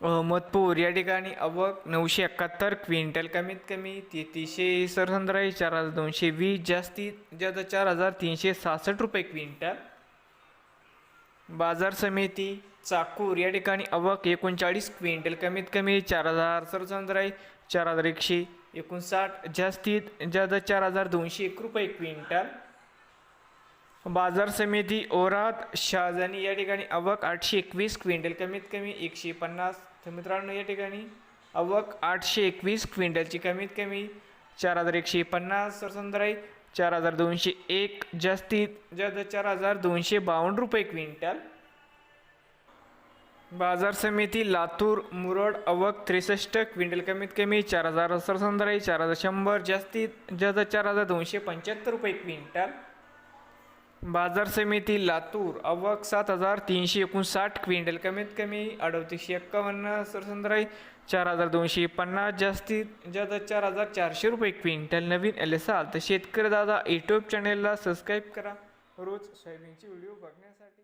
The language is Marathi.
अहमदपूर. या ठिकाणी अवक नऊशे एकाहत्तर क्विंटल कमीत कमी तेहतीसशे सरसंद्राई चार हजार दोनशे वीस जास्तीत जास्त चार हजार तीनशे सहासष्ट रुपये क्विंटल. बाजार समिती चाकूर. या ठिकाणी अवक एकोणचाळीस क्विंटल कमीत कमी चार हजार सरसंद्राई चार हजार एकशे एकोणसाठ जास्तीत जास्त चार हजार दोनशे एक रुपये क्विंटल. बाजार समिती ओरात शाहजानी. या ठिकाणी अवक आठशे एकवीस क्विंटल कमीत कमी एकशे पन्नास तर मित्रांनो या ठिकाणी अवक आठशे एकवीस क्विंटलची कमीत कमी चार हजार एकशे पन्नास सरसंद्राई चार हजार दोनशे एक जास्तीत जास्त चार हजार दोनशे बावन्न रुपये क्विंटल. बाजार समिती लातूर मुरड अवक त्रेसष्ट क्विंटल कमीत कमी चार हजार सरसंदराई चार हजार शंभर जास्तीत जास्त चार हजार दोनशे पंच्याहत्तर रुपये क्विंटल. बाजार समिती लातूर अवक सात हजार तीनशे एकोणसाठ क्विंटल कमीत कमी अडतीसशे एक्कावन्न सरसंद्राई चार हजार दोनशे पन्नास जास्तीत जास्त चार हजार चारशे रुपये क्विंटल नवीन एल असाल तर शेतकरी दादा यूट्यूब चॅनेलला सबस्क्राईब करा. रोज सोयाबीनचे व्हिडिओ बघण्यासाठी.